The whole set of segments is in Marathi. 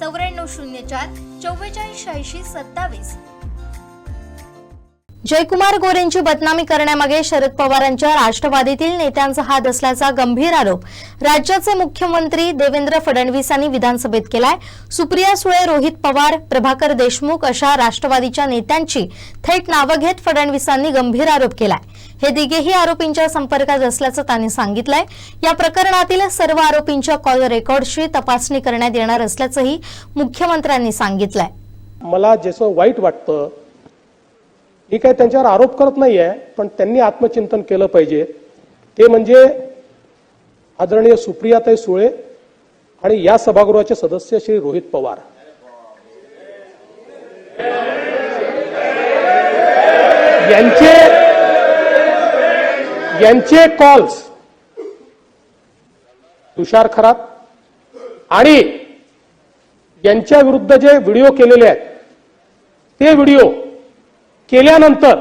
चौऱ्याण्णव शून्य चार चव्वेचाळीस शहाऐंशी सत्तावीस. जयकुमार गोरेंची बदनामी करण्यामागे शरद पवारांच्या राष्ट्रवादीतील नेत्यांचा हात असल्याचा गंभीर आरोप राज्याचे मुख्यमंत्री देवेंद्र फडणवीसांनी विधानसभेत केलाय. सुप्रिया सुळे रोहित पवार प्रभाकर देशमुख अशा राष्ट्रवादीच्या नेत्यांची थेट नावं घेत फडणवीसांनी गंभीर आरोप केलाय. हे दिघेही आरोपींच्या संपर्कात असल्याचं त्यांनी सांगितलंय. या प्रकरणातील सर्व आरोपींच्या कॉल रेकॉर्डची तपासणी करण्यात येणार असल्याचंही मुख्यमंत्र्यांनी सांगितलंय. मला जसं वाईट वाटतं मी काय त्यांच्यावर आरोप करत नाहीये पण त्यांनी आत्मचिंतन केलं पाहिजे. ते म्हणजे आदरणीय सुप्रियाताई सुळे आणि या सभागृहाचे सदस्य श्री रोहित पवार. यांचे यांचे कॉल्स तुषार खरात. आणि यांच्या विरुद्ध जे व्हिडिओ केलेले आहेत ते व्हिडिओ केल्यानंतर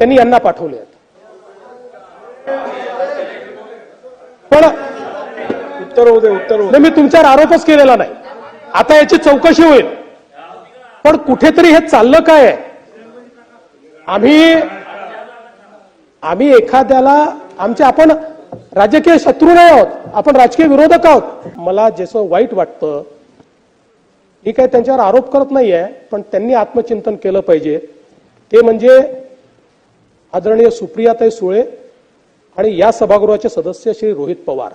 त्यांनी यांना पाठवले आहेत. पण उत्तर दे उत्तर मी तुमच्यावर आरोपच केलेला नाही. आता याची चौकशी होईल. पण कुठेतरी हे चाललं काय आहे? आम्ही आम्ही एखाद्याला आमचे आपण राजकीय शत्रू नाही आहोत आपण राजकीय विरोधक आहोत. मला जसं वाईट वाटतं मी काही त्यांच्यावर आरोप करत नाहीये पण त्यांनी आत्मचिंतन केलं पाहिजे. ते म्हणजे आदरणीय सुप्रियाताई सुळे आणि या सभागृहाचे सदस्य श्री रोहित पवार.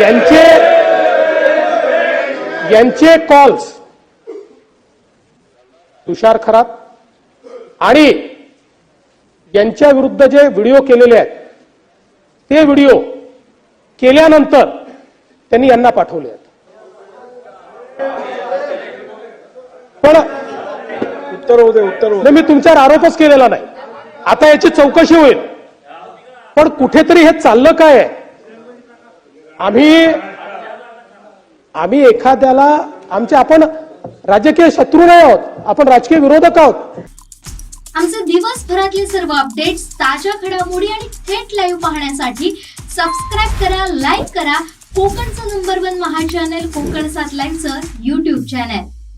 यांचे यांचे कॉल्स तुषार खरात. आणि यांच्या विरुद्ध जे व्हिडिओ केलेले आहेत ते व्हिडिओ केल्यानंतर त्यांनी यांना पाठवले आहेत. पण उत्तर दे उत्तर मी तुमच्यावर आरोपच केलेला नाही. आता याची चौकशी होईल. पण कुठेतरी हे चाललं काय आहे? आम्ही आम्ही एखाद्याला आमचे आपण राजकीय शत्रू नाही आहोत आपण राजकीय विरोधक आहोत. आमचे दिवसभरातले सर्व अपडेट्स ताज्या घडामोडी आणि थेट लाईव्ह पाहण्यासाठी सबस्क्राईब करा लाईक करा. कोकणचं number one Maha channel Kokan सात लाईव्हचं युट्यूब चॅनल